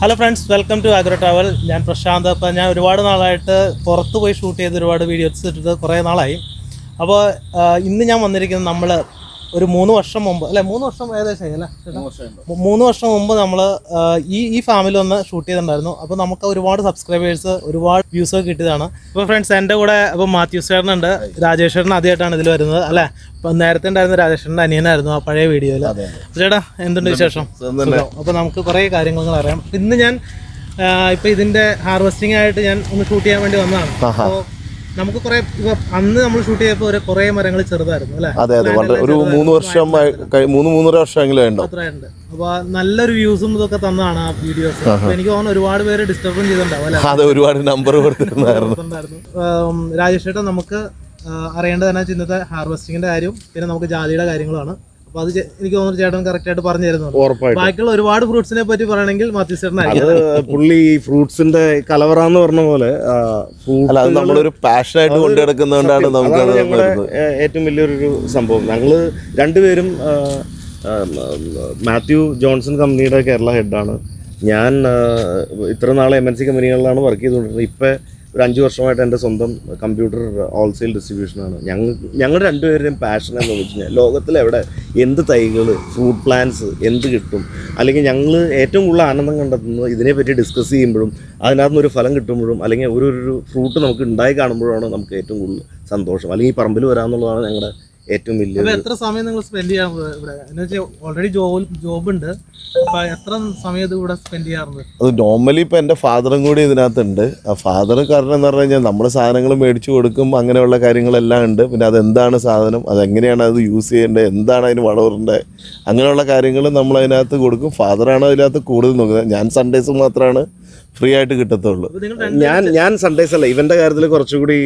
Hello friends welcome to agro travel ഞാൻ പ്രശാന്ത്. അപ്പോൾ ഞാൻ ഒരുപാട് നാളായിട്ട് പുറത്ത് പോയി ഷൂട്ട് ചെയ്ത് ഒരുപാട് വീഡിയോസ് ഇട്ടിട്ട് കുറേ നാളായി. അപ്പോൾ ഇന്ന് ഞാൻ വന്നിരിക്കുന്നത് നമ്മൾ ഒരു മൂന്ന് വർഷം മുമ്പ് അല്ലെ? മൂന്ന് വർഷം ഏകദേശം അല്ലേ? മൂന്ന് വർഷം മുമ്പ് നമ്മൾ ഈ ഈ ഫാമിൽ ഒന്ന് ഷൂട്ട് ചെയ്തിട്ടുണ്ടായിരുന്നു. അപ്പോൾ നമുക്ക് ഒരുപാട് സബ്സ്ക്രൈബേഴ്സ് ഒരുപാട് വ്യൂസ് ഒക്കെ കിട്ടിയതാണ്. അപ്പോൾ ഫ്രണ്ട്സ് എന്റെ കൂടെ അപ്പോൾ മാത്യു ചേട്ടനുണ്ട് രാജേഷ് ചേട്ടൻ ആദ്യമായിട്ടാണ് ഇതിൽ വരുന്നത് അല്ലേ? അപ്പം നേരത്തെ ഉണ്ടായിരുന്ന രാജേഷ് ചേട്ടന്റെ അനിയനായിരുന്നു ആ പഴയ വീഡിയോയിൽ ചേട്ടാ എന്തുണ്ട് വിശേഷം? അപ്പൊ അപ്പോൾ നമുക്ക് കുറേ കാര്യങ്ങൾ അറിയാം ഇന്ന് ഞാൻ ഇപ്പൊ ഇതിന്റെ ഹാർവെസ്റ്റിംഗ് ആയിട്ട് ഞാൻ ഒന്ന് ഷൂട്ട് ചെയ്യാൻ വേണ്ടി വന്നതാണ്. അപ്പോൾ നമുക്ക് കുറെ ഇപ്പൊ അന്ന് നമ്മൾ ഷൂട്ട് ചെയ്തപ്പോൾ ഒരു കുറേ മരങ്ങൾ ചെറുതായിരുന്നു അല്ലേ? അതെ അതെ. വളരെ ഒരു മൂന്ന് വർഷം മൂന്ന് മൂന്നര വർഷമെങ്കിലും ഉണ്ടോ അത്രയുണ്ട്. അപ്പൊ നല്ലൊരു വ്യൂസും ഇതൊക്കെ തന്നാണ് ആ വീഡിയോസ് എനിക്ക് തോന്നുന്നു ഒരുപാട് പേര് ഡിസ്റ്റർബും ചെയ്തിട്ടുണ്ടാവും അതെ ഒരുപാട് നമ്പർ രാജേഷ് ചേട്ടൻ നമുക്ക് അറിയേണ്ടത് തന്നെ ഇന്നത്തെ ഹാർവെസ്റ്റിങ്ങിന്റെ കാര്യവും പിന്നെ നമുക്ക് ജാതിയുടെ കാര്യങ്ങളാണ്. അപ്പൊ അത് എനിക്ക് തോന്നുന്നു ചേട്ടൻ കറക്റ്റ് ആയിട്ട് പറഞ്ഞു തരുന്നുണ്ട് ഉറപ്പായിട്ടും. ബാക്കിയുള്ള ഒരുപാട് ഫ്രൂട്ട്സിനെ പറ്റി പറയണമെങ്കിൽ മാത്യു ചേട്ടനായിരിക്കും അത് പുള്ളി ഈ ഫ്രൂട്ട്സിന്റെ കലവറ എന്ന് പറഞ്ഞ പോലെ ആ, fruit അല്ല അത് നമ്മളൊരു പാഷനായിട്ട് ആയിട്ട് നടക്കുന്നതുകൊണ്ടാണ് സത്യം. നമുക്ക് അതാണ് അത് ഞങ്ങളുടെ വരുന്നത്. ഏ, ഏറ്റവും വലിയൊരു സംഭവം. ഞങ്ങൾ രണ്ടുപേരും ആ, ആ, മാത്യു ജോൺസൺ കമ്പനിയുടെ കേരള ഹെഡാണ് ഞാൻ ആ, ഇത്ര നാൾ എം എൻ സി കമ്പനികളിലാണ് വർക്ക് ചെയ്തുകൊണ്ടിരുന്നത്. ഇപ്പം ഒരു അഞ്ച് വർഷമായിട്ട് എന്റെ സ്വന്തം കമ്പ്യൂട്ടർ ഹോൾസെയിൽ ഡിസ്ട്രിബ്യൂഷനാണ്. ഞങ്ങൾ ഞങ്ങൾ രണ്ടുപേരുടെയും പാഷൻ എന്ന് വെച്ച് കഴിഞ്ഞാൽ ലോകത്തിലെവിടെ എന്ത് തൈകൾ ഫ്രൂട്ട് പ്ലാന്റ്സ് എന്ത് കിട്ടും അല്ലെങ്കിൽ ഞങ്ങൾ ഏറ്റവും കൂടുതൽ ആനന്ദം കണ്ടെത്തുന്നത് ഇതിനെപ്പറ്റി ഡിസ്കസ് ചെയ്യുമ്പോഴും അതിനകത്ത് നിന്ന് ഒരു ഫലം കിട്ടുമ്പോഴും അല്ലെങ്കിൽ ഒരു ഒരു ഫ്രൂട്ട് നമുക്ക് ഉണ്ടായി കാണുമ്പോഴാണ് നമുക്ക് ഏറ്റവും കൂടുതൽ സന്തോഷം. അല്ലെങ്കിൽ പറമ്പിൽ വരാമെന്നുള്ളതാണ് ഞങ്ങളുടെ ഏറ്റവും വലിയ എത്ര സമയം നിങ്ങൾ സ്പെൻഡ് ചെയ്യാൻ ഇവിടെ? ഓൾറെഡി ജോബ് ജോബ് ഉണ്ട്. എത്ര സമയം ഇവിടെ സ്പെൻഡ് ചെയ്യാറുണ്ട്? അത് നോർമലി ഇപ്പൊ എന്റെ ഫാദറും കൂടി ഇതിനകത്തുണ്ട്. ആ ഫാദർ കാരണം എന്ന് പറഞ്ഞു കഴിഞ്ഞാൽ നമ്മൾ സാധനങ്ങൾ മേടിച്ചു കൊടുക്കും അങ്ങനെയുള്ള കാര്യങ്ങളെല്ലാം ഉണ്ട്. പിന്നെ അതെന്താണ് സാധനം അതെങ്ങനെയാണ് അത് യൂസ് ചെയ്യേണ്ടത് എന്താണ് അതിന് വളവറിന്റെ അങ്ങനെയുള്ള കാര്യങ്ങൾ നമ്മൾ അതിനകത്ത് കൊടുക്കും. ഫാദറാണ് അതിനകത്ത് കൂടുതൽ നോക്കുന്നത്. ഞാൻ സൺഡേസ് മാത്രമാണ് ഫ്രീ ആയിട്ട് കിട്ടത്തുള്ളൂ. ഞാൻ ഞാൻ സൺഡേസ് അല്ല. ഇവന്റെ കാര്യത്തിൽ കുറച്ചുകൂടി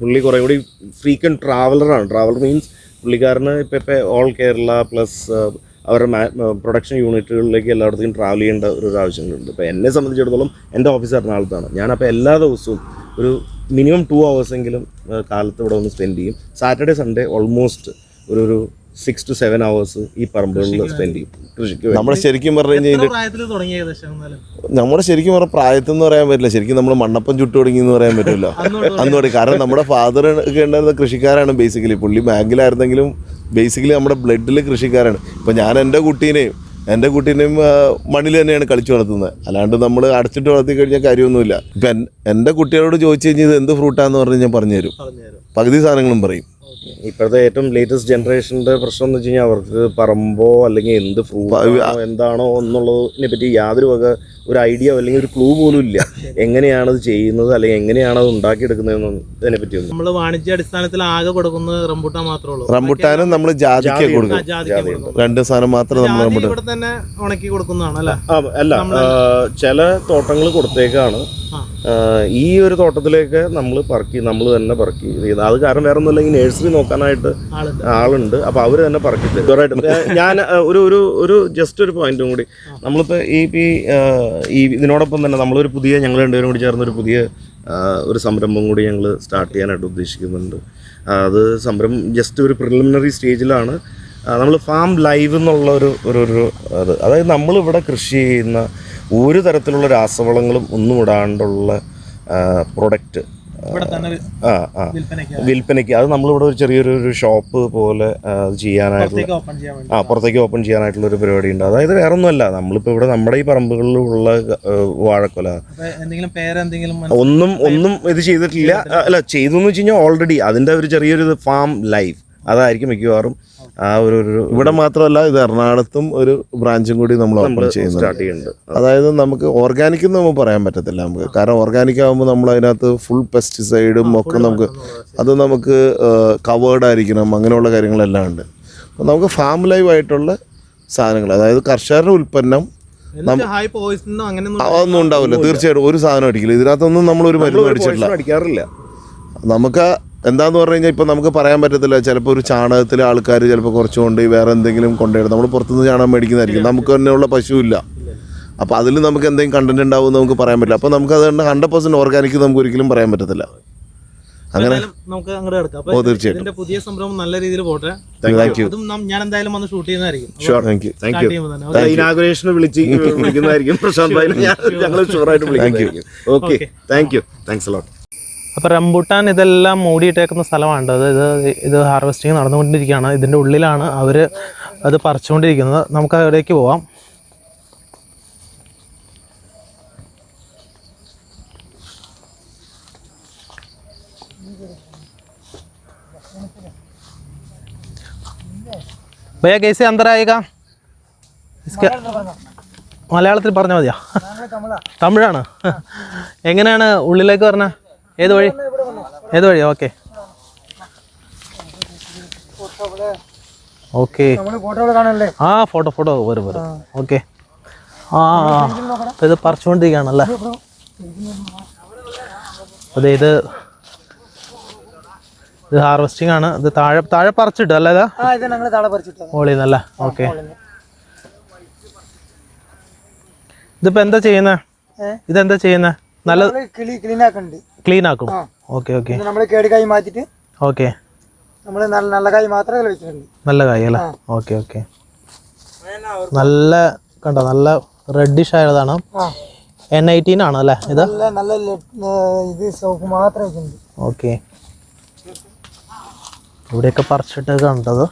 പുള്ളി കുറേ കൂടി ഫ്രീക്വന്റ് ട്രാവലറാണ് ട്രാവലർ മീൻസ് പുള്ളിക്കാരന് ഇപ്പം ഇപ്പം ഓൾ കേരള പ്ലസ് അവരുടെ പ്രൊഡക്ഷൻ യൂണിറ്റുകളിലേക്ക് എല്ലായിടത്തേക്കും ട്രാവൽ ചെയ്യേണ്ട ഒരു ആവശ്യങ്ങളുണ്ട്. ഇപ്പോൾ എന്നെ സംബന്ധിച്ചിടത്തോളം എന്റെ ഓഫീസ് എറണാകുളത്താണ്. ഞാനപ്പോൾ എല്ലാ ദിവസവും ഒരു മിനിമം ടു എങ്കിലും കാലത്ത് ഇവിടെ ഒന്ന് സ്പെൻഡ് ചെയ്യും. സാറ്റർഡേ സൺഡേ ഓൾമോസ്റ്റ് ഒരു ഒരു സിക്സ് ടു സെവൻ അവേഴ്സ് ഈ പറമ്പുകളിൽ സ്പെൻഡ് ചെയ്യും. കൃഷിക്ക്. നമ്മുടെ ശരിക്കും പറഞ്ഞു കഴിഞ്ഞാൽ നമ്മുടെ ശരിക്കും പറഞ്ഞ പ്രായത്തിൽ എന്ന് പറയാൻ പറ്റില്ല. ശരിക്കും നമ്മൾ മണ്ണപ്പം ചുട്ടു തുടങ്ങി എന്ന് പറയാൻ പറ്റില്ല അന്ന് തുടങ്ങി. കാരണം നമ്മുടെ ഫാദർ ഒക്കെ ഉണ്ടായിരുന്ന കൃഷിക്കാരാണ് ബേസിക്കലി പുള്ളി ബാങ്കിലായിരുന്നെങ്കിലും ബേസിക്കലി നമ്മുടെ ബ്ലഡിൽ കൃഷിക്കാരാണ്. ഇപ്പം ഞാൻ എന്റെ കുട്ടീനെയും എന്റെ കുട്ടീനെയും മണ്ണിൽ തന്നെയാണ് കളിച്ചു വളർത്തുന്നത്. അല്ലാണ്ട് നമ്മൾ അടച്ചിട്ട് വളർത്തി കഴിഞ്ഞാൽ കാര്യമൊന്നുമില്ല. ഇപ്പം എൻ- എന്റെ കുട്ടികളോട് ചോദിച്ചു കഴിഞ്ഞാൽ ഇത് എന്ത് ഫ്രൂട്ടാന്ന് പറഞ്ഞ് ഞാൻ പറഞ്ഞു തരും പറഞ്ഞുതരും. പകുതി സാധനങ്ങളും പറയും. ഇപ്പോഴത്തെ ഏറ്റവും ലേറ്റസ്റ്റ് ജനറേഷന്റെ പ്രശ്നം എന്ന് വെച്ച് കഴിഞ്ഞാൽ അവർക്ക് പറമ്പോ അല്ലെങ്കിൽ എന്ത് ഫ്രൂട്ട് എന്താണോ എന്നുള്ളതിനെ പറ്റി യാതൊരു വക ഒരു ഐഡിയ അല്ലെങ്കിൽ ഒരു ക്ലൂ പോലും ഇല്ല. എങ്ങനെയാണ് അത് ചെയ്യുന്നത് അല്ലെങ്കിൽ എങ്ങനെയാണ് അത് ഉണ്ടാക്കിയെടുക്കുന്നതിനെ പറ്റി നമ്മൾ വാണിജ്യ അടിസ്ഥാനത്തിൽ ആകെ കൊടുക്കുന്നത് റംബൂട്ടാൻ മാത്രമേ ഉള്ളൂ. റംബുട്ടാനും നമ്മൾ ജാതിക്ക കൊടുക്കും. രണ്ട് സാധനം മാത്രം നമ്മൾ ഇവിടെ തന്നെ ഉണക്കി കൊടുക്കുന്നതാണ് അല്ലേ? അല്ല ചില തോട്ടങ്ങൾ കൊടുത്തേക്കാണ്. ഈ ഒരു തോട്ടത്തിലേക്ക് നമ്മൾ പറക്കി നമ്മൾ തന്നെ പറക്കി ചെയ്ത്. അത് കാരണം വേറെ ഒന്നുമില്ല ഈ നഴ്സറി നോക്കാനായിട്ട് ആളുണ്ട്. ആളുണ്ട്. അപ്പോൾ അവർ തന്നെ പറക്കി തരും. ഞാൻ ഒരു ഒരു ഒരു ജസ്റ്റ് ഒരു പോയിന്റും കൂടി. നമ്മളിപ്പോൾ ഈ ഈ ഇതിനോടൊപ്പം തന്നെ നമ്മളൊരു പുതിയ ഞങ്ങൾ രണ്ടുപേരും കൂടി ചേർന്നൊരു പുതിയ ഒരു സംരംഭം കൂടി ഞങ്ങൾ സ്റ്റാർട്ട് ചെയ്യാനായിട്ട് ഉദ്ദേശിക്കുന്നുണ്ട്. അത് സംരംഭം ജസ്റ്റ് ഒരു പ്രിലിമിനറി സ്റ്റേജിലാണ് നമ്മൾ ഫാം ലൈവ് എന്നുള്ള ഒരു ഒരു ഒരു അത് അതായത് നമ്മളിവിടെ കൃഷി ചെയ്യുന്ന ഒരു തരത്തിലുള്ള രാസവളങ്ങളും ഒന്നും ഇടാണ്ടുള്ള പ്രൊഡക്റ്റ് ആ ആ. വിൽപ്പനയ്ക്ക്. അത് നമ്മളിവിടെ ഒരു ചെറിയൊരു ഒരു ഷോപ്പ് പോലെ ചെയ്യാനായിട്ട് അത് ചെയ്യാനായിട്ടുള്ള ആ പുറത്തേക്ക് ഓപ്പൺ ചെയ്യാനായിട്ടുള്ള ഒരു പരിപാടി ഉണ്ട്. അതായത് വേറെ ഒന്നുമല്ല നമ്മളിപ്പോൾ ഇവിടെ നമ്മുടെ ഈ പറമ്പുകളിലുള്ള വാഴക്കൊല. ഒന്നും ഒന്നും ഇത് ചെയ്തിട്ടില്ല. അല്ല ചെയ്തു എന്ന് വെച്ച് കഴിഞ്ഞാൽ ഓൾറെഡി അതിന്റെ ഒരു ചെറിയൊരു ഫാം ലൈഫ് അതായിരിക്കും മിക്കവാറും. ആ ഒരു ഒരു ഇവിടെ മാത്രമല്ല ഇത് എറണാകുളത്തും ഒരു ബ്രാഞ്ചും കൂടി നമ്മൾ ഓപ്പൺ നമ്മൾ ചെയ്യുന്നുണ്ട്. സ്റ്റാർട്ട് ചെയ്യുന്നുണ്ട്. അതായത് നമുക്ക് ഓർഗാനിക് എന്ന് നമുക്ക് പറയാൻ പറ്റത്തില്ല. നമുക്ക് കാരണം ഓർഗാനിക് ആകുമ്പോൾ നമ്മൾ അതിനകത്ത് ഫുൾ പെസ്റ്റിസൈഡും ഒക്കെ നമുക്ക് അത് നമുക്ക് കവേർഡ് ആയിരിക്കണം. അങ്ങനെയുള്ള കാര്യങ്ങളെല്ലാം ഉണ്ട്. അപ്പോൾ നമുക്ക് ഫാം ലൈവ് ആയിട്ടുള്ള സാധനങ്ങൾ അതായത് കർഷകരുടെ ഉൽപ്പന്നം അതൊന്നും ഉണ്ടാവില്ല. തീർച്ചയായിട്ടും ഒരു സാധനം അടിക്കില്ല. ഇതിനകത്തൊന്നും നമ്മളൊരു മരുന്ന് നമ്മളൊരു അടിച്ചിട്ടില്ല നമുക്ക് എന്താന്ന് പറഞ്ഞു കഴിഞ്ഞാൽ ഇപ്പോൾ നമുക്ക് പറയാൻ പറ്റത്തില്ല. ചിലപ്പോൾ ഒരു ചാണകത്തിൽ ആൾക്കാർ ചിലപ്പോൾ കുറച്ച് കൊണ്ട് വേറെ എന്തെങ്കിലും കൊണ്ടുവരും. നമ്മൾ പുറത്തുനിന്ന് ചാണകം മേടിക്കുന്നതായിരിക്കും. നമുക്ക് തന്നെയുള്ള പശുവില്ല. അപ്പോൾ അതിൽ നമുക്ക് എന്തെങ്കിലും കണ്ടന്റ് ഉണ്ടാവും എന്ന് നമുക്ക് പറയാൻ പറ്റില്ല. അപ്പോൾ നമുക്ക് അതുകൊണ്ട് ഹൺഡ്രഡ് പെർസെന്റ് ഓർഗാനിക് നമുക്ക് ഒരിക്കലും പറയാൻ പറ്റത്തില്ല. അങ്ങനെ? നമുക്ക് അങ്ങോട്ട് കിടക്കാം ഓ തീർച്ചയായിട്ടും. ഇതിന്റെ പുതിയ സംരംഭം നല്ല രീതിയിൽ പോട്ടെ. താങ്ക് യു അതും ഞാൻ എന്തായാലും വന്ന് ഷൂട്ട് ചെയ്യുന്നതായിരിക്കും. Sure thank you thank you ഇനാഗുറേഷന് വിളിച്ച് വിളിക്കുന്നതായിരിക്കും പ്രശാന്ത് ഭായി ഞങ്ങൾ ഷുവറായിട്ട് വിളിക്കുന്നതായിരിക്കും. Okay thank you thanks lot അപ്പോൾ റംബൂട്ടാൻ ഇതെല്ലാം മൂടിയിട്ടേക്കുന്ന സ്ഥലമാണ് അത് ഇത് ഇത് ഹാർവെസ്റ്റിംഗ് നടന്നുകൊണ്ടിരിക്കുകയാണ്. ഇതിന്റെ ഉള്ളിലാണ് അവർ അത് പറിച്ചുകൊണ്ടിരിക്കുന്നത്. നമുക്ക് അവിടേക്ക് പോവാം. ഭയ കേസി അന്തരായിക മലയാളത്തിൽ പറഞ്ഞാൽ മതിയാ? തമിഴാണ്. എങ്ങനെയാണ് ഉള്ളിലേക്ക് പറഞ്ഞ ഏത് വഴി? ഏത് വഴി? ഓക്കെ. ഓക്കെ. ആ ഫോട്ടോ ഫോട്ടോ. വരും വരും. ഓക്കെ. ആ ഇത് പറിച്ചുകൊണ്ടിരിക്കുകയാണല്ലേ? അതെ ഇത് ഇത് ഹാർവെസ്റ്റിംഗ് ആണ്. ഇത് താഴെ താഴെ പറിച്ചിട്ട് അല്ലേ ഓളിന്നല്ലേ ഓക്കെ. ഇതിപ്പോ എന്താ ചെയ്യുന്നേ? ഇതെന്താ ചെയ്യുന്നേ? നല്ല ക്ലീൻ ആക്കുന്നുണ്ട് ക്ലീൻ ആക്കും ഓക്കെ ഓക്കെ. നമ്മൾ കേടുകായി മാറ്റിട്ട് ഓക്കെ. നമ്മൾ നല്ല നല്ല കായ് മാത്രമേ അതിൽ വെച്ചിട്ടുണ്ട് നല്ല കായ് അല്ലേ? Okay okay. നല്ല കണ്ടോ നല്ല റെഡിഷ് ആയതാണ്. എൻ ഐറ്റീൻ ആണ് അല്ലേ ഇത്? നല്ല നല്ല ഇത് സോപ്പ് മാത്രമേ വെച്ചിട്ടുണ്ട്. ഓക്കെ. ഇവിടെയൊക്കെ പറിച്ചിട്ട് കണ്ടത്.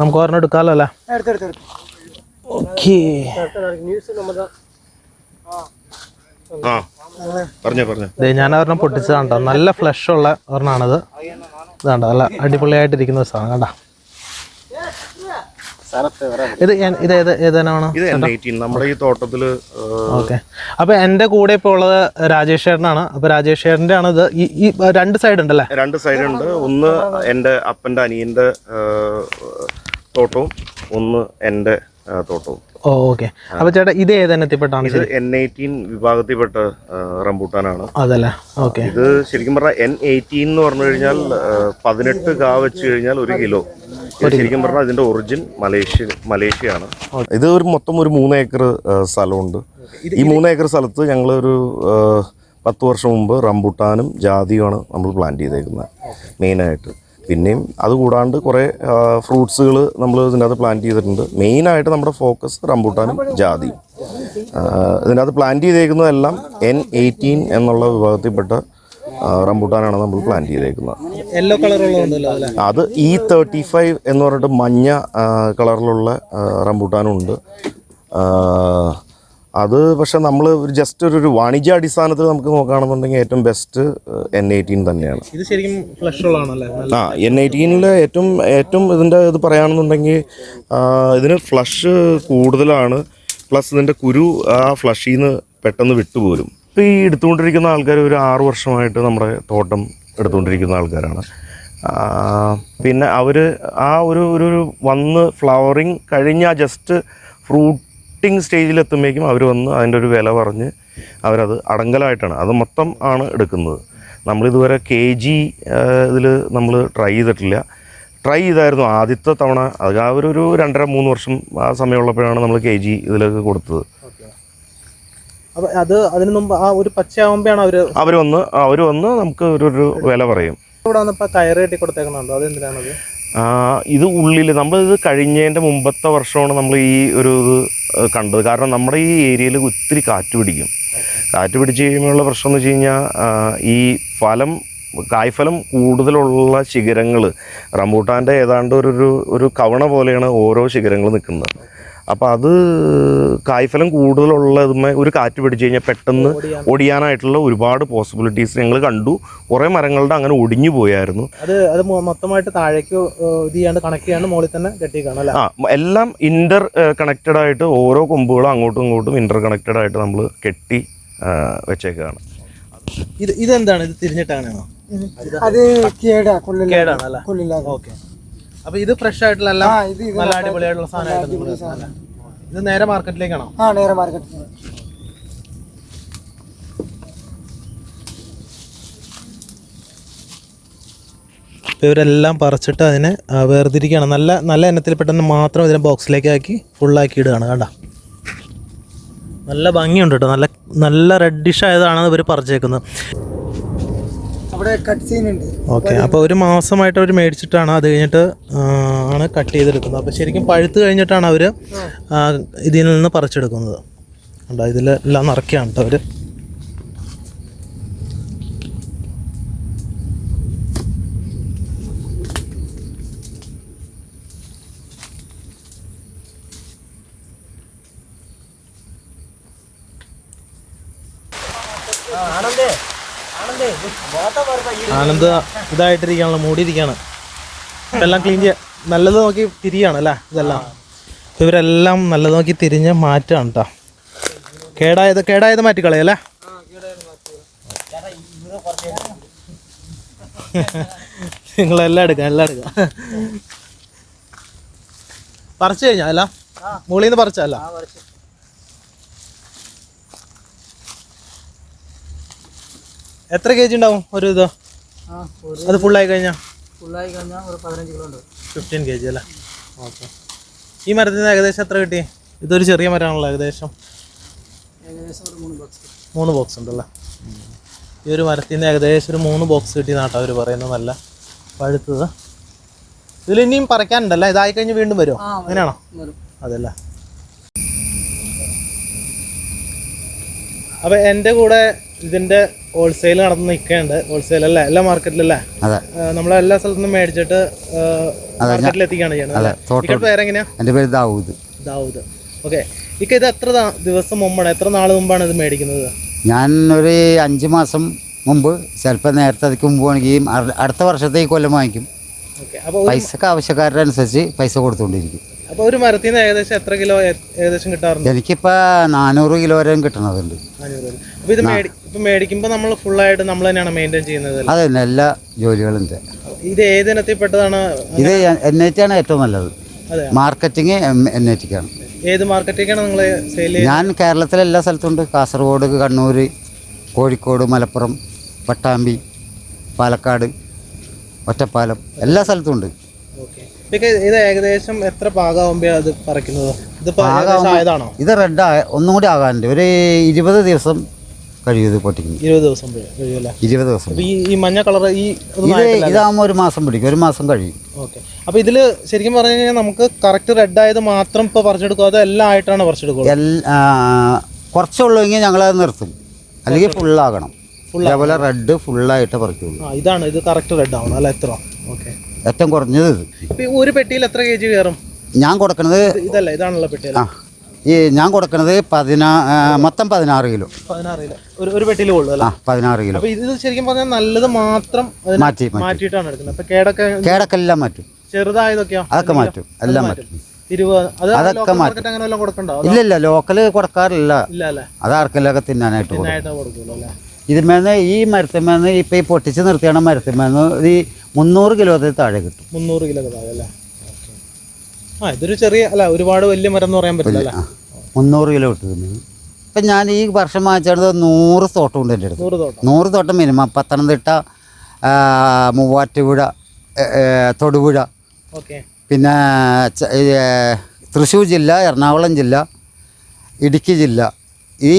നമുക്ക് ഒരെണ്ണം എടുക്കാമല്ലോ അല്ലേ? എടുത്തെടുത്തെടുത്തു ഓക്കെ. ഞാൻ ഒരെണ്ണം പൊട്ടിച്ചത് കണ്ടോ നല്ല ഫ്ലഷ് ഉള്ള ഒരെണ്ണാണിത്. ഇത് കണ്ടോ നല്ല അടിപൊളിയായിട്ടിരിക്കുന്ന സാധനം കണ്ടോ? ഇത് ഇത് ഏത് ഏതാണ് നമ്മുടെ ഈ തോട്ടത്തിൽ ഓക്കെ. അപ്പൊ എന്റെ കൂടെ ഇപ്പോൾ ഉള്ളത് രാജേഷ് ചേട്ടനാണ്. അപ്പൊ രാജേഷ് ചേട്ടന്റെ ആണ് ഇത്. ഈ രണ്ട് സൈഡ് ഉണ്ടല്ലേ? രണ്ട് സൈഡ് ഉണ്ട്. ഒന്ന് എന്റെ അപ്പന്റെ അനിയന്റെ തോട്ടവും ഒന്ന് ഏഹ്, തോട്ടവും ഓക്കെ. അപ്പൊ ചേട്ടാ ഇത് ഏതെണ്ണത്തിൽപ്പെട്ടാണ് ഇത് എൻ എയ്റ്റീൻ വിഭാഗത്തിൽപ്പെട്ട റംബൂട്ടാനാണ്. അതല്ലേ? ഓക്കെ. ഇത് ശരിക്കും പറഞ്ഞാൽ എൻ എയ്റ്റീൻ എന്ന് പറഞ്ഞു കഴിഞ്ഞാൽ പതിനെട്ട് കാ വെച്ച് കഴിഞ്ഞാൽ ഒരു കിലോ. ശരിക്കും പറഞ്ഞാൽ ഇതിന്റെ ഒറിജിൻ മലേഷ്യ മലേഷ്യയാണ്. ഇത് ഒരു മൊത്തം ഒരു മൂന്ന് ഏക്കർ സ്ഥലമുണ്ട്. ഈ മൂന്ന് ഏക്കർ സ്ഥലത്ത് ഞങ്ങൾ ഒരു ഏഹ്, പത്ത് വർഷം മുമ്പ് റംബൂട്ടാനും ജാതിയുമാണ് നമ്മൾ പ്ലാന്റ് ചെയ്തേക്കുന്നത് മെയിനായിട്ട്. പിന്നെയും അതുകൂടാണ്ട് കുറേ ഫ്രൂട്ട്സുകൾ നമ്മൾ ഇതിനകത്ത് പ്ലാൻ ചെയ്തിട്ടുണ്ട്. മെയിനായിട്ട് നമ്മുടെ ഫോക്കസ് റംബൂട്ടാനും ജാതിയും ഇതിനകത്ത് പ്ലാൻ ചെയ്തേക്കുന്നതെല്ലാം എൻ എയ്റ്റീൻ എന്നുള്ള വിഭാഗത്തിൽപ്പെട്ട റംബൂട്ടാനാണ് നമ്മൾ പ്ലാൻ ചെയ്തേക്കുന്നത്. യെല്ലോ അല്ലേ? അത് ഇ തേർട്ടി ഫൈവ് എന്ന് പറഞ്ഞിട്ട് മഞ്ഞ കളറിലുള്ള റംബൂട്ടാനുണ്ട് റംബൂട്ടാനും ഉണ്ട് ആ, അത് പക്ഷെ നമ്മൾ ഒരു ജസ്റ്റ് ഒരു ഒരു വാണിജ്യ അടിസ്ഥാനത്തിൽ നമുക്ക് നോക്കുകയാണെന്നുണ്ടെങ്കിൽ ഏറ്റവും ബെസ്റ്റ് എൻ എയ്റ്റീൻ തന്നെയാണ്. ഇത് ശരിക്കും ഫ്ലഷ് ആ എൻ എയ്റ്റീനിൽ ഏറ്റവും ഏറ്റവും ഇതിന്റെ ഇത് പറയുകയാണെന്നുണ്ടെങ്കിൽ ഇതിന് ഫ്ലഷ് കൂടുതലാണ്. പ്ലസ് ഇതിന്റെ കുരു ആ ഫ്ലഷിൽ നിന്ന് പെട്ടെന്ന് വിട്ടുപോലും ഇപ്പോൾ ഈ എടുത്തുകൊണ്ടിരിക്കുന്ന ആൾക്കാർ ഒരു ആറു വർഷമായിട്ട് നമ്മുടെ തോട്ടം എടുത്തുകൊണ്ടിരിക്കുന്ന ആൾക്കാരാണ്. പിന്നെ അവർ ആ ഒരു ഒരു വന്ന് ഫ്ലവറിങ് കഴിഞ്ഞ ജസ്റ്റ് ഫ്രൂട്ടിങ് സ്റ്റേജിലെത്തുമ്പോഴേക്കും അവർ വന്ന് അതിന്റെ ഒരു വില പറഞ്ഞ് അവരത് അടങ്കലായിട്ടാണ്. അത് മൊത്തം ആണ് എടുക്കുന്നത്. നമ്മളിതുവരെ കെ ജി ഇതിൽ നമ്മൾ ട്രൈ ചെയ്തിട്ടില്ല. ട്രൈ ചെയ്തായിരുന്നു ആദ്യത്തെ തവണ. അത് ആ ഒരു ഒരു രണ്ടര മൂന്ന് വർഷം ആ സമയമുള്ളപ്പോഴാണ് നമ്മൾ കെ ജി ഇതിലേക്ക് കൊടുത്തത്. അത് അതിന് മുമ്പ് ആ ഒരു പച്ച ആവുമ്പോഴാണ് അവർ അവർ വന്ന് അവർ വന്ന് നമുക്ക് ഒരു ഒരു വില പറയും. ഇവിടെ വന്നപ്പോൾ കയറ് കെട്ടി കൊടുത്തേക്കുന്നുണ്ടോ? അത് എന്തിനാണത് ഇത് ഉള്ളിൽ നമ്മളിത് കഴിഞ്ഞതിന്റെ മുമ്പത്തെ വർഷമാണ് നമ്മൾ ഈ ഒരു ഇത് കണ്ടത്. കാരണം നമ്മുടെ ഈ ഏരിയയിൽ ഒത്തിരി കാറ്റ് പിടിക്കും. കാറ്റ് പിടിച്ച് കഴിയുമ്പോഴുള്ള പ്രശ്നം എന്ന് വെച്ച് കഴിഞ്ഞാൽ ഈ ഫലം കായ്ഫലം കൂടുതലുള്ള ശിഖരങ്ങൾ റംബൂട്ടാന്റെ ഏതാണ്ട് ഒരു ഒരു ഒരു കവണ പോലെയാണ് ഓരോ ശിഖരങ്ങൾ നിൽക്കുന്നത്. അപ്പോൾ അത് കായ്ഫലം കൂടുതലുള്ളതുമേ ഒരു കാറ്റ് പിടിച്ചു കഴിഞ്ഞാൽ പെട്ടെന്ന് ഒടിയാനായിട്ടുള്ള ഒരുപാട് പോസിബിലിറ്റീസ് ഞങ്ങൾ കണ്ടു. കുറേ മരങ്ങളുടെ അങ്ങനെ ഒടിഞ്ഞു പോയായിരുന്നു. അത് അത് മൊത്തമായിട്ട് താഴേക്ക് ഇത് ചെയ്യാണ്ട് കണക്ട് ചെയ്യാണ്ട് മുകളിൽ തന്നെ കെട്ടി അല്ലേ? ആ എല്ലാം ഇന്റർ കണക്റ്റഡ് ആയിട്ട് ഓരോ കൊമ്പുകളും അങ്ങോട്ടും ഇങ്ങോട്ടും ഇന്റർ കണക്റ്റഡ് ആയിട്ട് നമ്മൾ കെട്ടി വെച്ചേക്കാണ്. വെച്ചേക്കുകയാണ് ഇത് ഇതെന്താണ്? ഇത് തിരിഞ്ഞിട്ടാണോ അത് കേടാ കൊള്ളില്ല കേടാണല്ലേ? കൊള്ളില്ല ഓക്കെ. അപ്പൊ ഇത് ഫ്രഷ് ആയിട്ടുള്ള എല്ലാം നല്ല അടിപൊളിയായിട്ടുള്ള സാധനമായിട്ട്? ഇത് നേരെ മാർക്കറ്റിലേക്കാണോ ആ നേരെ മാർക്കറ്റിൽ അപ്പോൾ ഇവരെല്ലാം പറിച്ചിട്ട് അതിനെ ആ, വേർതിരിക്കുകയാണ്. നല്ല നല്ല ഇനത്തിൽ പെട്ടെന്ന് മാത്രം ഇതിനെ ബോക്സിലേക്ക് ആക്കി ഫുള്ളാക്കി ഇടുകയാണ് കണ്ട? നല്ല ഭംഗിയുണ്ട് കേട്ടോ. നല്ല നല്ല റെഡിഷ് ആയതാണ് ഇവർ പറിച്ചേക്കുന്നത്. അവിടെ കട്ട് സീൻ ഉണ്ട്. ഓക്കെ അപ്പോൾ ഒരു മാസമായിട്ട് അവർ മേടിച്ചിട്ടാണ് അത് കഴിഞ്ഞിട്ട് ആണ് കട്ട് ചെയ്തെടുക്കുന്നത്. അപ്പോൾ ശരിക്കും പഴുത്ത് കഴിഞ്ഞിട്ടാണ് അവർ ഇതിൽ നിന്ന് പറിച്ചെടുക്കുന്നത്. ഉണ്ടോ ഇതിൽ എല്ലാം നിറയ്ക്കുകയാണ് കേട്ടോ അവർ ആനന്ദ് ഇതായിട്ടിരിക്കുകയാണല്ലോ മൂടിയിരിക്കുകയാണ് ഇതെല്ലാം എല്ലാം ക്ലീൻ ചെയ്യാൻ നല്ലത് നോക്കി തിരിയാണ് അല്ലേ? ഇതെല്ലാം. ഇവരെല്ലാം നല്ലത് നോക്കി തിരിഞ്ഞ് മാറ്റാണ് കേട്ടോ കേടായത് കേടായത് മാറ്റിക്കളയല്ലേ നിങ്ങളെല്ലാം എടുക്കാം എല്ലാം എടുക്കാം. പറിച്ചു കഴിഞ്ഞാ അല്ല? മുകളിൽ നിന്ന് പറിച്ചല്ല എത്ര കെ ജി ഉണ്ടാവും ഒരു ഇത്? അത് ഫുള്ളായി കഴിഞ്ഞാൽ ഫുള്ളായി കഴിഞ്ഞാൽ ഒരു പതിനഞ്ച് കിലോ ഉണ്ട്. ഫിഫ്റ്റീൻ കെ ജി അല്ലേ? ഓക്കെ ഈ മരത്തിന് ഏകദേശം എത്ര കിട്ടി? ഇതൊരു ചെറിയ മരമാണല്ലോ ഏകദേശം. ഏകദേശം ഒരു മൂന്ന് ബോക്സ് മൂന്ന് ബോക്സ് ഉണ്ടല്ലേ? ഈ ഒരു മരത്തിൽ നിന്ന് ഏകദേശം ഒരു മൂന്ന് ബോക്സ് കിട്ടി നാട്ടോ അവർ പറയുന്നത് നല്ല പഴുത്തത്. ഇതിൽ ഇനിയും പറിക്കാനുണ്ടല്ലേ? ഇതായി കഴിഞ്ഞ് വീണ്ടും വരുമോ അങ്ങനെയാണോ? അതല്ലേ. അപ്പൊ എന്റെ കൂടെ ഇതിന്റെ ഹോൾസെയിൽ നടന്ന് നിൽക്കുന്നുണ്ട് ഹോൾസെയിൽ അല്ലേ? എല്ലാ മാർക്കറ്റിലല്ലേ നമ്മളെ എല്ലാ സ്ഥലത്തും മേടിച്ചിട്ട് മാർക്കറ്റിൽ എത്തിക്കുകയാണ് ചെയ്യുന്നത് പേരെങ്ങനെയാ? എന്റെ പേര് ദാവൂദ്. ദാവൂദ്. ഓക്കെ. ഇക്ക ഇത് എത്ര ദിവസം മുമ്പാണ്? എത്ര നാൾ മുമ്പാണ് ഇത് മേടിക്കുന്നത്? ഞാൻ ഒരു അഞ്ച് മാസം മുമ്പ് ചിലപ്പോൾ നേരത്തെ അതിക്ക് മുമ്പ് വേണമെങ്കിൽ ഈ അടുത്ത വർഷത്തെ ഈ കൊല്ലം വാങ്ങിക്കും. പൈസക്ക് ആവശ്യക്കാരുടെ അനുസരിച്ച് പൈസ കൊടുത്തുകൊണ്ടിരിക്കും. അപ്പോൾ ഒരു മരത്തിൽ നിന്ന് ഏകദേശം എത്ര കിലോ ഏകദേശം കിട്ടാറുണ്ട്? എനിക്കിപ്പോൾ നാനൂറ് കിലോ വരെ കിട്ടണതുണ്ട് മേടിക്കുമ്പോ അപ്പോൾ ഇത് മേടി ഇപ്പം മേടിക്കുമ്പോൾ നമ്മൾ ഫുള്ളായിട്ട് നമ്മൾ തന്നെയാണ് മെയിന്റെയിൻ ചെയ്യുന്നത് അത് തന്നെ എല്ലാ ജോലികളും ഇത്. ഏത് ഇനത്തിൽ പെട്ടതാണ്? ഇത് എൻ ഐ ടി ആണ് ഏറ്റവും നല്ലത്. മാർക്കറ്റിംഗ് മാർക്കറ്റിങ് എൻ ഐ ടിക്കാണ് ഏത് മാർക്കറ്റിലേക്കാണ് നിങ്ങൾ സെയിൽ ഞാൻ കേരളത്തിലെ എല്ലാ സ്ഥലത്തുണ്ട് കാസർഗോഡ് കണ്ണൂർ കോഴിക്കോട് മലപ്പുറം പട്ടാമ്പി പാലക്കാട് ഒറ്റപ്പാലം എല്ലാ സ്ഥലത്തും ഉണ്ട്. ഇത് ഏകദേശം എത്ര പാകാവുമ്പോൾ അത് പറിക്കുന്നത്? ഇത് ആയതാണോ? ഇത് റെഡ് ഒന്നും കൂടി ആകാനുണ്ട്. ഒരു ഇരുപത് ദിവസം കഴിയും ഇത് പൊട്ടിക്കുന്നു ഇരുപത് ദിവസം ഇരുപത് ദിവസം ഈ മഞ്ഞ കളർ ഈ ഇത് ഇതാകുമ്പോൾ ഒരു മാസം പിടിക്കും. ഒരു മാസം കഴിയും. ഓക്കെ. അപ്പോൾ ഇതിൽ ശരിക്കും പറഞ്ഞു കഴിഞ്ഞാൽ നമുക്ക് കറക്റ്റ് റെഡ് ആയത് മാത്രം ഇപ്പോൾ പറിച്ചെടുക്കുക അതോ എല്ലാം ആയിട്ടാണ് പറിച്ചെടുക്കുക കുറച്ചുള്ളെങ്കിൽ ഞങ്ങളത് നിർത്തും. അല്ലെങ്കിൽ ഫുള്ളാകണം അതേപോലെ റെഡ് ഫുള്ളായിട്ട് പറിക്കുള്ളൂ. ഇതാണ്. ഇത് കറക്റ്റ് റെഡ് ആവണം അല്ല എത്ര ഓക്കെ. ഏറ്റവും കുറഞ്ഞത് ഇത് ഒരു പെട്ടിയിൽ എത്ര കെ ജി കയറും? ഞാൻ കൊടുക്കുന്നത് ഇതല്ല ഇതാണല്ലോ പെട്ടി ആ ഈ ഞാൻ കൊടുക്കുന്നത് പതിനാ മൊത്തം പതിനാറ് കിലോ പതിനാറില്ല ഒരു ഒരു പെട്ടിയിൽ കൊള്ളു ആ പതിനാറ് കിലോ അപ്പോൾ ഇത് ശരിക്കും പറഞ്ഞാൽ നല്ലത് മാത്രം അതിന് മാറ്റി മാറ്റി. മാറ്റിയിട്ടാണ് എടുക്കുന്നത്. അപ്പോൾ കേടൊക്കെ കേടക്കെല്ലാം മാറ്റും. ചെറുതായതൊക്കെയോ? അതൊക്കെ മാറ്റും. എല്ലാം മാറ്റും. ഇരുപത് അത് അതൊക്കെ ലോക്കൽ മാറ്റും. മാർക്കറ്റ് അങ്ങനെ വല്ലതും കൊടുക്കണ്ടോ? ഇല്ല ഇല്ല ലോക്കൽ കൊടുക്കാറില്ല. ഇല്ല അല്ലേ? അത് ആർക്കെല്ലാം തിന്നാനായിട്ട് കൊടുക്കും. കൊടുക്കുള്ളൂ അല്ലേ? ഇതിന്മേന്ന് ഈ മരത്തിന്മേന്ന് ഇപ്പം ഈ പൊട്ടിച്ച് നിർത്തിയാണ് മരത്തിന്മേന്ന് ഈ മുന്നൂറ് കിലോത്തിൽ താഴെ കിട്ടും. മുന്നൂറ് കിലോ താഴെ അല്ലേ? ആ ഇതൊരു ചെറിയ അല്ല ഒരുപാട് വലിയ മരം എന്ന് പറയാൻ പറ്റില്ല അല്ലേ? മുന്നൂറ് കിലോ കിട്ടുന്നത് ഇപ്പം ഞാൻ ഈ വർഷം വാങ്ങിച്ചത് നൂറ് തോട്ടം ഉണ്ട് എന്റെ അടുത്ത്. നൂറ് തോട്ടം. നൂറ് തോട്ടം മിനിമം. പത്തനംതിട്ട മൂവാറ്റുപുഴ തൊടുപുഴ. ഓക്കെ. പിന്നെ തൃശ്ശൂർ ജില്ല എറണാകുളം ജില്ല ഇടുക്കി ജില്ല. ഈ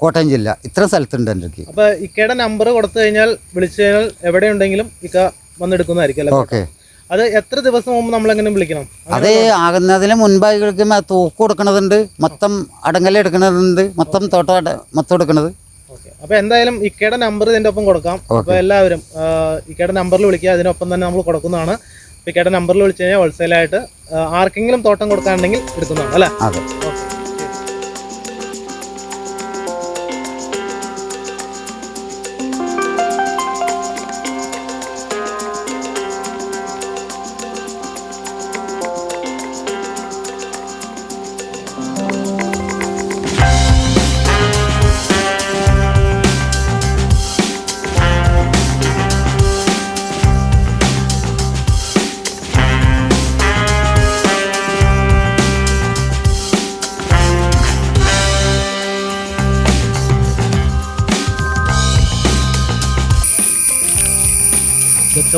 കോട്ടയം ജില്ല. ഇത്ര സ്ഥലത്തുണ്ട് എന്റെ അപ്പോൾ അപ്പൊ ഇക്കയുടെ നമ്പർ കൊടുത്തു കഴിഞ്ഞാൽ വിളിച്ചു കഴിഞ്ഞാൽ എവിടെ ഉണ്ടെങ്കിലും ഇക്ക വന്നെടുക്കുന്നതായിരിക്കും ഓക്കെ. അത് എത്ര ദിവസം മുമ്പ് നമ്മൾ എങ്ങനെ വിളിക്കണം അത് ആകുന്നതിന് മുൻപായി കളിക്കുമ്പോൾ തൂക്ക് കൊടുക്കണതുണ്ട് മൊത്തം അടങ്ങൽ എടുക്കണതുണ്ട് മൊത്തം തോട്ട മൊത്തം എടുക്കണത്. അപ്പൊ എന്തായാലും ഇക്കയുടെ നമ്പർ ഇതിന്റെ ഒപ്പം കൊടുക്കാം. അപ്പൊ എല്ലാവരും ഇക്കയുടെ നമ്പറിൽ വിളിക്കുക. അതിനൊപ്പം തന്നെ നമ്മൾ കൊടുക്കുന്നതാണ്. ഇക്കയുടെ നമ്പറിൽ വിളിച്ചു കഴിഞ്ഞാൽ ഹോൾസെയിലായിട്ട് ആർക്കെങ്കിലും തോട്ടം കൊടുക്കാനുണ്ടെങ്കിൽ എടുക്കുന്നതാണ് അല്ലേ? അതെ.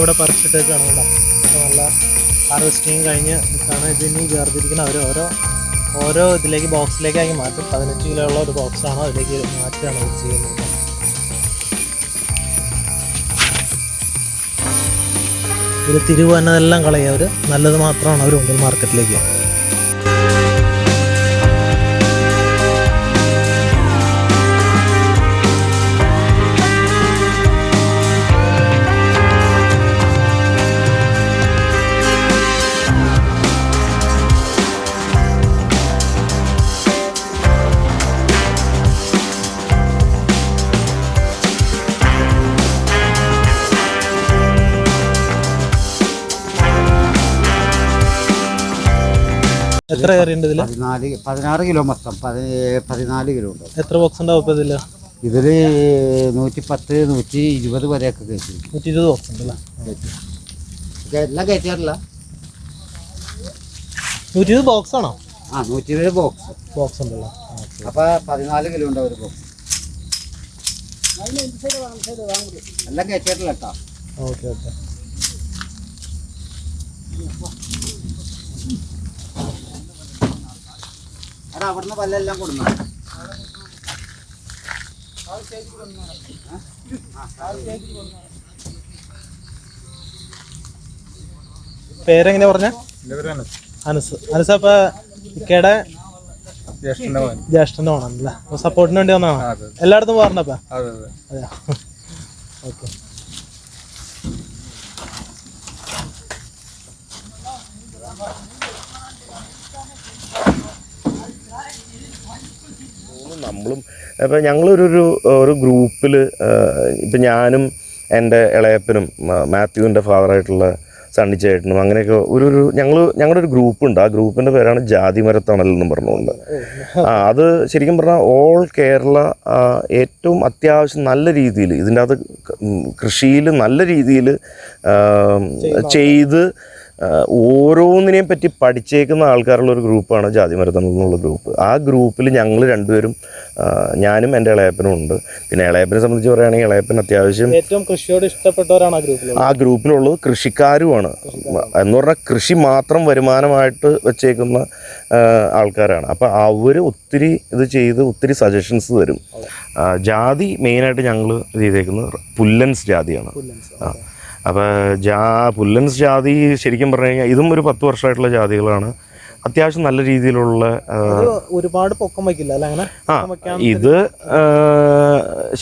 ഇവിടെ പറിച്ചിട്ടേക്കാണ് കേട്ടോ. അപ്പോൾ നല്ല ഹാർവെസ്റ്റിങ് കഴിഞ്ഞ് നിൽക്കുകയാണ്. ഇതിനി വേർതിരിക്കണം അവർ ഓരോ ഓരോ ഇതിലേക്ക് ബോക്സിലേക്കാക്കി മാറ്റും. പതിനഞ്ച് കിലോ ഉള്ള ഒരു ബോക്സാണോ അതിലേക്ക് മാറ്റുകയാണ് അവർ ചെയ്യുന്നത് ഒരു തിരിവ് കളയുക അവർ നല്ലത് മാത്രമാണ് അവർ കൊണ്ടുവരുന്നത് മാർക്കറ്റിലേക്ക് എത്ര കയറി ഇതിൽ? ഇതിൽ പതിനാല് പതിനാറ് കിലോ മൊത്തം. പതി പതിനാല് കിലോ ഉണ്ട്. എത്ര ബോക്സ് ഉണ്ടാവും ഇപ്പോൾ ഇതിൽ? ഇതിൽ നൂറ്റി പത്ത് നൂറ്റി ഇരുപത് വരെയൊക്കെ കയറ്റി നൂറ്റി ഇരുപത് ബോക്സ് ഉണ്ടല്ലേ എല്ലാം കയറ്റാറില്ല നൂറ്റി ഇരുപത് ബോക്സ് ആണോ? ആ നൂറ്റി ഇരുപത് ബോക്സ് ബോക്സ് ഉണ്ടല്ലോ അപ്പോൾ പതിനാല് കിലോ ഉണ്ട് ഒരു ബോക്സ് എല്ലാം കയറ്റാറില്ല കേട്ടോ. Okay okay. എടാ അവിടുന്ന് പല്ലെല്ലാം കൊടുന്നു? പേരെങ്ങനെ പറഞ്ഞ? അനസ്. അനസ്. അപ്പൊ ഇക്കയുടെ ജ്യേഷ്ഠന്റെ അപ്പൊ സപ്പോർട്ടിന് വേണ്ടി വന്നതാണോ? എല്ലായിടത്തും പോകാറുണ്ടപ്പ അതെ ഓക്കെ നമ്മളും. ഇപ്പം ഞങ്ങളൊരു ഒരു ഗ്രൂപ്പിൽ ഇപ്പം ഞാനും എന്റെ ഇളയപ്പനും മാത്യുവിന്റെ ഫാദറായിട്ടുള്ള സണ്ണിച്ചേട്ടനും അങ്ങനെയൊക്കെ ഒരു ഒരു ഞങ്ങൾ ഞങ്ങളുടെ ഒരു ഗ്രൂപ്പുണ്ട്. ആ ഗ്രൂപ്പിന്റെ പേരാണ് ജാതി മരത്തണൽ എന്ന് പറഞ്ഞുകൊണ്ട്. ആ അത് ശരിക്കും പറഞ്ഞാൽ ഓൾ കേരള ഏറ്റവും അത്യാവശ്യം നല്ല രീതിയിൽ ഇതിന്റെ അകത്ത് കൃഷിയിൽ നല്ല രീതിയിൽ ചെയ്ത് ഓരോന്നിനെയും പറ്റി പഠിച്ചേക്കുന്ന ആൾക്കാരുള്ള ഒരു ഗ്രൂപ്പാണ് ജാതി മരത്തണൽ എന്നുള്ള ഗ്രൂപ്പ്. ആ ഗ്രൂപ്പിൽ ഞങ്ങൾ രണ്ടുപേരും ഞാനും എന്റെ ഇളയപ്പനും ഉണ്ട്. പിന്നെ ഇളയപ്പനെ സംബന്ധിച്ച് പറയുകയാണെങ്കിൽ ഇളയപ്പൻ അത്യാവശ്യം ഏറ്റവും കൃഷിയോട് ഇഷ്ടപ്പെട്ടവരാണ് ആ ഗ്രൂപ്പിൽ ആ ഗ്രൂപ്പിലുള്ളത് കൃഷിക്കാരുമാണ്. എന്ന് പറഞ്ഞാൽ കൃഷി മാത്രം വരുമാനമായിട്ട് വെച്ചേക്കുന്ന ആൾക്കാരാണ്. അപ്പോൾ അവർ ഒത്തിരി ഇത് ചെയ്ത് ഒത്തിരി സജഷൻസ് തരും. ജാതി മെയിനായിട്ട് ഞങ്ങൾ ഇത് ചെയ്തേക്കുന്നത് പുല്ലൻസ് ജാതിയാണ്. ആ അപ്പോൾ ജാ പുല്ലൻസ് ജാതി ശരിക്കും പറഞ്ഞു കഴിഞ്ഞാൽ ഇതും ഒരു പത്ത് വർഷമായിട്ടുള്ള ജാതികളാണ്. അത്യാവശ്യം നല്ല രീതിയിലുള്ള ഒരുപാട് പൊക്കം വയ്ക്കില്ല അല്ല അങ്ങനെ? ആ ഇത്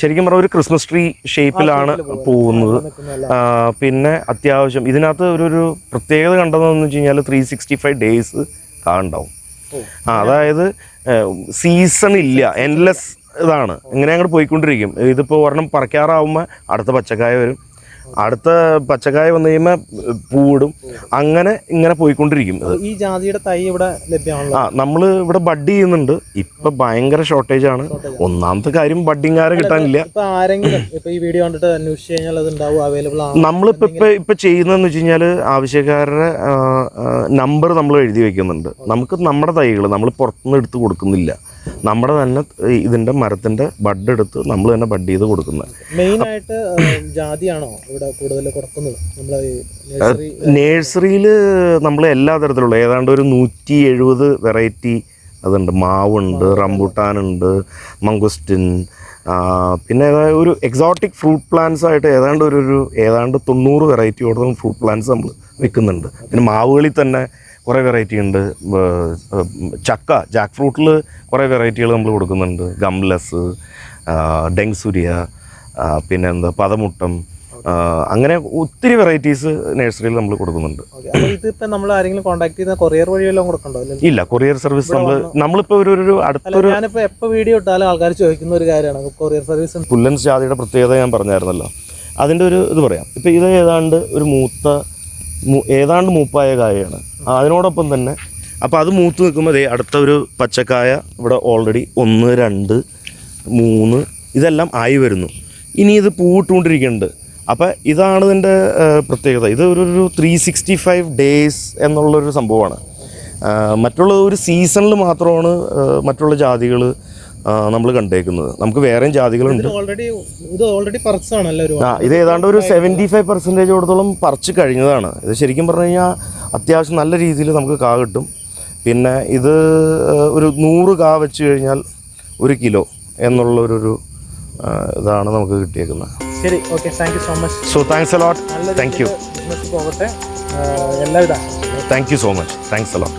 ശരിക്കും പറഞ്ഞാൽ ഒരു ക്രിസ്മസ് ട്രീ ഷേപ്പിലാണ് പോകുന്നത്. പിന്നെ അത്യാവശ്യം ഇതിനകത്ത് ഒരു ഒരു പ്രത്യേകത കണ്ടതെന്ന് വെച്ച് കഴിഞ്ഞാൽ ത്രീ സിക്സ്റ്റി ഫൈവ് ഡേയ്സ് കാണുണ്ടാവും ആ അതായത് സീസൺ ഇല്ല എൻലെസ് ഇതാണ്. ഇങ്ങനെ അങ്ങോട്ട് പോയിക്കൊണ്ടിരിക്കും. ഇതിപ്പോൾ ഒരെണ്ണം പറിക്കാറാവുമ്പോൾ അടുത്ത പച്ചക്കായ വരും. അടുത്ത പച്ചക്കായ വന്നു കഴിയുമ്പോൾ പൂവിടും. അങ്ങനെ ഇങ്ങനെ പോയിക്കൊണ്ടിരിക്കും ഈ ജാതിയുടെ തൈ ഇവിടെ ലഭ്യമാണ് ആ നമ്മൾ ഇവിടെ ബഡ് ചെയ്യുന്നുണ്ട്. ഇപ്പൊ ഭയങ്കര ഷോർട്ടേജ് ആണ്. ഒന്നാമത്തെ കാര്യം ബഡിങ്ങാരെ കിട്ടാനില്ല. നമ്മളിപ്പോ ഇപ്പൊ ഇപ്പൊ ചെയ്യുന്നതെന്ന് വെച്ച് കഴിഞ്ഞാൽ ആവശ്യക്കാരുടെ നമ്പർ നമ്മൾ എഴുതി വെക്കുന്നുണ്ട്. നമുക്ക് നമ്മുടെ തൈകൾ നമ്മൾ പുറത്തുനിന്ന് എടുത്ത് കൊടുക്കുന്നില്ല. നമ്മുടെ തന്നെ ഇതിന്റെ മരത്തിന്റെ ബഡ് എടുത്ത് നമ്മൾ തന്നെ ബഡ് ചെയ്ത് കൊടുക്കുന്നത്. മെയിൻ ആയിട്ട് ജാതിയാണോ? ഇവിടെ കൂടുതൽ കൊടുക്കുന്നത്. നഴ്സറി നേഴ്സറിയിൽ നമ്മൾ എല്ലാ തരത്തിലുള്ള ഏതാണ്ട് ഒരു നൂറ്റി എഴുപത് വെറൈറ്റി അതുണ്ട്. മാവുണ്ട് റംബുട്ടാനുണ്ട് മംഗുസ്റ്റിൻ ആ, പിന്നെ ഒരു എക്സോട്ടിക് ഫ്രൂട്ട് പ്ലാന്റ്സ് ആയിട്ട് ഏതാണ്ട് ഒരു ഒരു ഏതാണ്ട് തൊണ്ണൂറ് വെറൈറ്റിയോളം ഫ്രൂട്ട് പ്ലാന്റ്സ് നമ്മൾ വിൽക്കുന്നുണ്ട് പിന്നെ മാവുകളിൽ തന്നെ കുറേ വെറൈറ്റി ഉണ്ട്. ചക്ക ജാക്ക് ഫ്രൂട്ടിൽ കുറേ വെറൈറ്റികൾ നമ്മൾ കൊടുക്കുന്നുണ്ട്. ഗംലസ് ഡെങ്സുരിയ പിന്നെ എന്താ പദമുട്ടം ആ, അങ്ങനെ ഒത്തിരി വെറൈറ്റീസ് നഴ്സറിയിൽ നമ്മൾ കൊടുക്കുന്നുണ്ട്. നമ്മൾ ആരെങ്കിലും കോൺടാക്ട് ചെയ്യുന്ന കൊറിയർ വഴി എല്ലാം കൊടുക്കണ്ടോ? ഇല്ല. കൊറിയർ സർവീസ് നമ്മൾ നമ്മളിപ്പോൾ ഒരു ഒരു അടുത്തൊരു ഞാനിപ്പോ എപ്പോ വീഡിയോ ഇട്ടാലും ആൾക്കാർ ചോദിക്കുന്ന ഒരു കാര്യമാണ്. കൊറിയർ സർവീസ് പുല്ലൻസ് ജാതിയുടെ പ്രത്യേകത ഞാൻ പറഞ്ഞായിരുന്നല്ലോ. അതിന്റെ ഒരു ഇത് പറയാം. ഇപ്പൊ ഇത് ഏതാണ്ട് ഒരു മൂത്ത ഏതാണ്ട് മൂപ്പായ കായയാണ്. അതിനോടൊപ്പം തന്നെ അപ്പോൾ അത് മൂത്ത് നിൽക്കുമ്പോൾ ദേ അടുത്ത ഒരു പച്ചക്കായ ഇവിടെ ഓൾറെഡി ഒന്ന് രണ്ട് മൂന്ന് ഇതെല്ലാം ആയി വരുന്നു. ഇനി ഇത് പൂവിട്ടുകൊണ്ടിരിക്കുന്നുണ്ട്. അപ്പോൾ ഇതാണ് ഇതിന്റെ പ്രത്യേകത. ഇത് ഒരു ഒരു ത്രീ സിക്സ്റ്റി ഫൈവ് ഡേയ്സ് എന്നുള്ളൊരു സംഭവമാണ്. മറ്റുള്ള ഒരു സീസണിൽ മാത്രമാണ് മറ്റുള്ള ജാതികൾ നമ്മൾ കണ്ടേക്കുന്നത്. നമുക്ക് വേറെയും ജാതികളുണ്ട്. ആ ഇത് ഏതാണ്ട് ഒരു സെവന്റി ഫൈവ് പെർസെന്റേജോടത്തോളം പറിച്ച് കഴിഞ്ഞതാണ്. ഇത് ശരിക്കും പറഞ്ഞു കഴിഞ്ഞാൽ അത്യാവശ്യം നല്ല രീതിയിൽ നമുക്ക് കാ കിട്ടും. പിന്നെ ഇത് ഒരു നൂറ് കാ വെച്ച് കഴിഞ്ഞാൽ ഒരു കിലോ എന്നുള്ളൊരു ഇതാണ് നമുക്ക് കിട്ടിയേക്കുന്നത്. ശരി okay thank you so much so thanks a lot thank you പോകട്ടെ. എല്ലാവിധ thank you so much thanks a lot